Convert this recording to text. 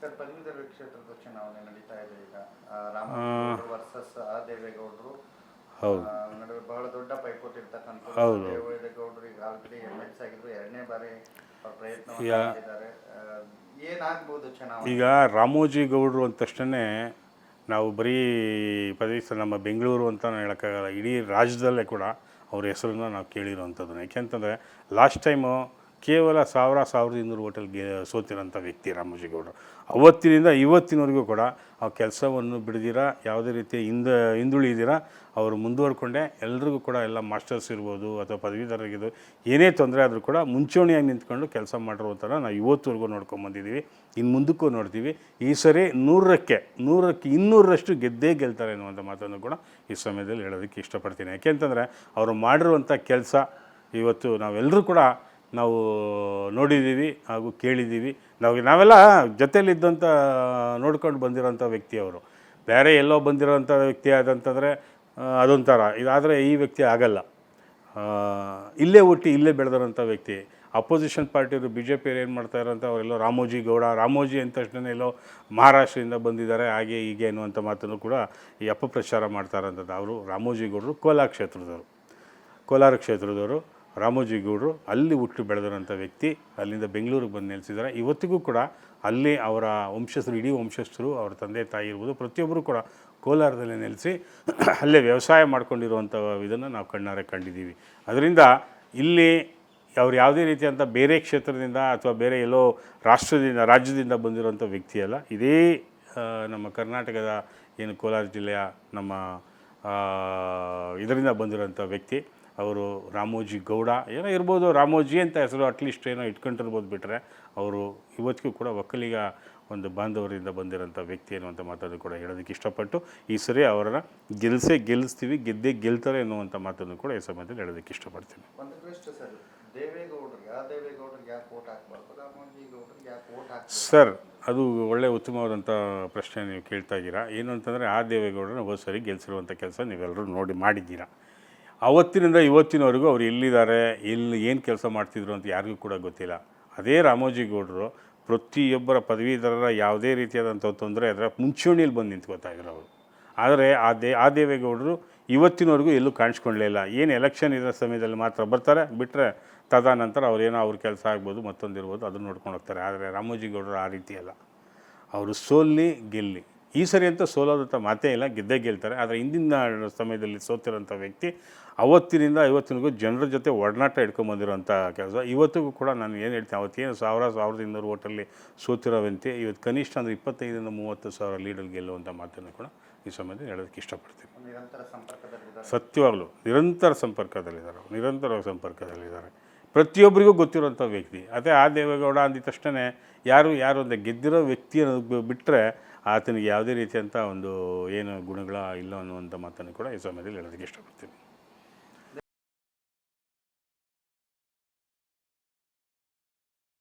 Sir ಪದವೀಧರ ಕ್ಷೇತ್ರದ ಚುನಾವಣೆ ನಡೀತಾ ಇದೆ ಈಗ. ರಾಮ ವರ್ಸಸ್ ಆ ದೇವೇಗೌಡರು. ಹೌದು. ನಡುವೆ ಬಹಳ ದೊಡ್ಡ ಪೈಪೋಟಿ ಇರ್ತಕ್ಕಂಥ ಹೌದು. ದೇವೇಗೌಡರು ಈಗ ಆಲ್ರೆಡಿ ಎಂ ಎಲ್ ಸಿ ಆಗಿದ್ರು. ಎರಡನೇ ಬಾರಿ ಅವ್ರ ಪ್ರಯತ್ನ ಮಾಡಿದ್ದಾರೆ. ಏನಾಗ್ಬೋದು ಚುನಾವಣೆ? ಈಗ ರಾಮೋಜಿ ಗೌಡರು ಅಂದ ತಕ್ಷಣ ನಾವು ಬರೀ ಪದವಿ ನಮ್ಮ ಬೆಂಗಳೂರು ಅಂತ ಹೇಳೋಕ್ಕಾಗಲ್ಲ. ಇಡೀ ರಾಜ್ಯದಲ್ಲೇ ಕೂಡ ಅವ್ರ ಹೆಸರನ್ನ ನಾವು ಕೇಳಿರೋವಂಥದ್ದು ಯಾಕೆಂತಂದರೆ ಲಾಸ್ಟ್ ಟೈಮು ಕೇವಲ ಸಾವಿರ ಸಾವಿರದ ಇನ್ನೂರು ಹೋಟೆಲ್ಗೆ ಸೋತಿರೋಂಥ ವ್ಯಕ್ತಿ ರಾಮೋಜಿಗೌಡರು ಅವತ್ತಿನಿಂದ ಇವತ್ತಿನವರೆಗೂ ಕೂಡ ಆ ಕೆಲಸವನ್ನು ಬಿಡದಿರ, ಯಾವುದೇ ರೀತಿ ಹಿಂದ, ಹಿಂದುಳಿದಿರ, ಅವರು ಮುಂದುವರ್ಕೊಂಡೆ, ಎಲ್ರಿಗೂ ಕೂಡ ಎಲ್ಲ ಮಾಸ್ಟರ್ಸ್ ಇರ್ಬೋದು ಅಥವಾ ಪದವೀಧರರಿಗಿದ್ದು ಏನೇ ತೊಂದರೆ ಆದರೂ ಕೂಡ ಮುಂಚೂಣಿಯಾಗಿ ನಿಂತ್ಕೊಂಡು ಕೆಲಸ ಮಾಡಿರುವಂಥರ ನಾವು ಇವತ್ತುವರೆಗೂ ನೋಡ್ಕೊಂಬಂದಿದ್ದೀವಿ ಇನ್ನು ಮುಂದಕ್ಕೂ ನೋಡ್ತೀವಿ. ಈ ಸರಿ ನೂರಕ್ಕೆ ನೂರಕ್ಕೆ ಇನ್ನೂರರಷ್ಟು ಗೆದ್ದೇ ಗೆಲ್ತಾರೆ ಅನ್ನುವಂಥ ಮಾತನ್ನು ಕೂಡ ಈ ಸಮಯದಲ್ಲಿ ಹೇಳೋದಕ್ಕೆ ಇಷ್ಟಪಡ್ತೀನಿ. ಯಾಕೆಂತಂದರೆ ಅವರು ಮಾಡಿರುವಂಥ ಕೆಲಸ ಇವತ್ತು ನಾವೆಲ್ಲರೂ ಕೂಡ ನಾವು ನೋಡಿದ್ದೀವಿ ಹಾಗೂ ಕೇಳಿದ್ದೀವಿ. ನಾವು ನಾವೆಲ್ಲ ಜೊತೆಯಲ್ಲಿದ್ದಂಥ ನೋಡ್ಕೊಂಡು ಬಂದಿರೋಂಥ ವ್ಯಕ್ತಿ ಅವರು. ಬೇರೆ ಎಲ್ಲೋ ಬಂದಿರೋಂಥ ವ್ಯಕ್ತಿ ಆದಂತಂದರೆ ಅದೊಂಥರ. ಇದಾದರೆ ಈ ವ್ಯಕ್ತಿ ಆಗಲ್ಲ. ಇಲ್ಲೇ ಹುಟ್ಟಿ ಇಲ್ಲೇ ಬೆಳೆದಿರೋಂಥ ವ್ಯಕ್ತಿ. ಅಪೋಸಿಷನ್ ಪಾರ್ಟಿಯವರು ಬಿ ಜೆ ಪಿಯವ್ರು ಏನು ಮಾಡ್ತಾ ಇರೋಂಥ ಅವರೆಲ್ಲೋ ರಾಮೋಜಿ ಗೌಡ, ರಾಮೋಜಿ ಅಂದ ತಕ್ಷಣ ಎಲ್ಲೋ ಮಹಾರಾಷ್ಟ್ರದಿಂದ ಬಂದಿದ್ದಾರೆ, ಹಾಗೆ ಹೀಗೆ ಅನ್ನುವಂಥ ಮಾತನ್ನು ಕೂಡ ಈ ಅಪಪ್ರಚಾರ ಮಾಡ್ತಾ ಇರೋಂಥದ್ದು. ಅವರು ರಾಮೋಜಿ ಗೌಡರು ಕೋಲಾರ ಕ್ಷೇತ್ರದವರು. ಕೋಲಾರ ಕ್ಷೇತ್ರದವರು. ರಾಮೋಜಿ ಗೌಡರು ಅಲ್ಲಿ ಹುಟ್ಟು ಬೆಳೆದಿರೋಂಥ ವ್ಯಕ್ತಿ, ಅಲ್ಲಿಂದ ಬೆಂಗಳೂರಿಗೆ ಬಂದು ನೆಲೆಸಿದ್ದಾರೆ. ಇವತ್ತಿಗೂ ಕೂಡ ಅಲ್ಲಿ ಅವರ ವಂಶಸ್ಥರು, ಇಡೀ ವಂಶಸ್ಥರು, ಅವರ ತಂದೆ, ತಾಯಿ ಇರ್ಬೋದು, ಪ್ರತಿಯೊಬ್ಬರು ಕೂಡ ಕೋಲಾರದಲ್ಲಿ ನೆಲೆಸಿ ಅಲ್ಲೇ ವ್ಯವಸಾಯ ಮಾಡ್ಕೊಂಡಿರುವಂಥ ಇದನ್ನು ನಾವು ಕಣ್ಣಾರೆ ಕಂಡಿದ್ದೀವಿ. ಅದರಿಂದ ಇಲ್ಲಿ ಅವ್ರು ಯಾವುದೇ ರೀತಿಯಂಥ ಬೇರೆ ಕ್ಷೇತ್ರದಿಂದ ಅಥವಾ ಬೇರೆ ಎಲ್ಲೋ ರಾಷ್ಟ್ರದಿಂದ, ರಾಜ್ಯದಿಂದ ಬಂದಿರುವಂಥ ವ್ಯಕ್ತಿ ಅಲ್ಲ. ಇದೇ ನಮ್ಮ ಕರ್ನಾಟಕದ ಏನು ಕೋಲಾರ ಜಿಲ್ಲೆಯ ನಮ್ಮ ಇದರಿಂದ ಬಂದಿರೋಂಥ ವ್ಯಕ್ತಿ. ಅವರು ರಾಮೋಜಿ ಗೌಡ ಏನೋ ಇರ್ಬೋದು ರಾಮೋಜಿ ಅಂತ ಹೆಸರು ಅಟ್ಲೀಸ್ಟ್ ಏನೋ ಇಟ್ಕೊಂಡಿರ್ಬೋದು ಬಿಟ್ಟರೆ ಅವರು ಇವತ್ತಿಗೂ ಕೂಡ ಒಕ್ಕಲಿಗ ಒಂದು ಬಾಂಧವರಿಂದ ಬಂದಿರೋಂಥ ವ್ಯಕ್ತಿ ಅನ್ನುವಂಥ ಮಾತನ್ನು ಕೂಡ ಹೇಳೋದಕ್ಕೆ ಇಷ್ಟಪಟ್ಟು ಈ ಸರಿ ಅವರನ್ನು ಗೆಲ್ಲಿಸೇ ಗೆಲ್ಲಿಸ್ತೀವಿ ಗೆದ್ದೇ ಗೆಲ್ತಾರೆ ಅನ್ನುವಂಥ ಮಾತನ್ನು ಕೂಡ ಈ ಸಮಯದಲ್ಲಿ ಹೇಳೋದಕ್ಕೆ ಇಷ್ಟಪಡ್ತೀನಿ. ಸರ್ ಅದು ಒಳ್ಳೆ ಉತ್ತಮವಾದಂಥ ಪ್ರಶ್ನೆ ನೀವು ಕೇಳ್ತಾ ಇದ್ದೀರಾ. ಏನು ಅಂತಂದರೆ ಆ ದೇವೇಗೌಡರನ್ನ ಹೋದ ಸರಿ ಗೆಲ್ಲಿಸಿರುವಂಥ ಕೆಲಸ ನೀವೆಲ್ಲರೂ ನೋಡಿ ಮಾಡಿದ್ದೀರಾ. ಅವತ್ತಿನಿಂದ ಇವತ್ತಿನವರೆಗೂ ಅವ್ರು ಎಲ್ಲಿದ್ದಾರೆ, ಎಲ್ಲಿ ಏನು ಕೆಲಸ ಮಾಡ್ತಿದ್ರು ಅಂತ ಯಾರಿಗೂ ಕೂಡ ಗೊತ್ತಿಲ್ಲ. ಅದೇ ರಾಮೋಜಿ ಗೌಡರು ಪ್ರತಿಯೊಬ್ಬರ ಪದವೀಧರರ ಯಾವುದೇ ರೀತಿಯಾದಂಥ ತೊಂದರೆ ಅದರ ಮುಂಚೂಣಿಯಲ್ಲಿ ಬಂದು ನಿಂತ್ಕೋತಾ ಇದ್ರು ಅವರು. ಆದರೆ ಆ ದೇ, ಆ ದೇವೇಗೌಡರು ಇವತ್ತಿನವರೆಗೂ ಎಲ್ಲೂ ಕಾಣಿಸ್ಕೊಳ್ಲಿಲ್ಲ ಏನು ಎಲೆಕ್ಷನ್ ಇರೋ ಸಮಯದಲ್ಲಿ ಮಾತ್ರ ಬರ್ತಾರೆ ಬಿಟ್ಟರೆ ತದನಂತರ ಅವ್ರೇನೋ ಅವ್ರ ಕೆಲಸ ಆಗ್ಬೋದು, ಮತ್ತೊಂದಿರ್ಬೋದು, ಅದನ್ನು ನೋಡ್ಕೊಂಡು ಹೋಗ್ತಾರೆ. ಆದರೆ ರಾಮೋಜಿ ಗೌಡರು ಆ ರೀತಿ ಅಲ್ಲ. ಅವರು ಸೋಲ್ಲಿ ಗೆಲ್ಲಿ. ಈ ಸರಿ ಅಂತ ಸೋಲೋದಂಥ ಮಾತೇ ಇಲ್ಲ ಗೆದ್ದೇ ಗೆಲ್ತಾರೆ. ಆದರೆ ಹಿಂದಿನ ಸಮಯದಲ್ಲಿ ಸೋತಿರೋಂಥ ವ್ಯಕ್ತಿ ಅವತ್ತಿನಿಂದ ಇವತ್ತಿನಿಗೂ ಜನರ ಜೊತೆ ಒಡನಾಟ ಇಟ್ಕೊಂಬಂದಿರೋಂಥ ಕೆಲಸ. ಇವತ್ತಿಗೂ ಕೂಡ ನಾನು ಏನು ಹೇಳ್ತೀನಿ ಅವತ್ತೇನು ಸಾವಿರ ಸಾವಿರದ ಇನ್ನೂರು ಓಟಲ್ಲಿ ಸೋತಿರೋ ವ್ಯಕ್ತಿ ಇವತ್ತು ಕನಿಷ್ಠ ಅಂದರೆ ಇಪ್ಪತ್ತೈದರಿಂದ ಮೂವತ್ತು ಸಾವಿರ ಲೀಡಲ್ಲಿ ಗೆಲ್ಲುವಂಥ ಮಾತನ್ನು ಕೂಡ ಈ ಸಮಯದಲ್ಲಿ ಹೇಳೋದಕ್ಕೆ ಇಷ್ಟಪಡ್ತೀನಿ. ಸತ್ಯವಾಗಲೂ ನಿರಂತರ ಸಂಪರ್ಕದಲ್ಲಿದ್ದಾರೆ ನಿರಂತರ ಸಂಪರ್ಕದಲ್ಲಿದ್ದಾರೆ. ಪ್ರತಿಯೊಬ್ಬರಿಗೂ ಗೊತ್ತಿರೋಂಥ ವ್ಯಕ್ತಿ. ಅದೇ ಆ ದೇವೇಗೌಡ ಅಂದಿದ ತಕ್ಷಣ ಯಾರು ಯಾರು ಅಂದರೆ ಗೆದ್ದಿರೋ ವ್ಯಕ್ತಿ ಅನ್ನೋದು ಬಿಟ್ಟರೆ ಆತನಿಗೆ ಯಾವುದೇ ರೀತಿಯಂಥ ಒಂದು ಏನು ಗುಣಗಳ ಇಲ್ಲ ಅನ್ನುವಂಥ ಮಾತನ್ನು ಕೂಡ ಈ ಸಮಯದಲ್ಲಿ ಹೇಳೋದಕ್ಕೆ ಇಷ್ಟಪಡ್ತೀನಿ.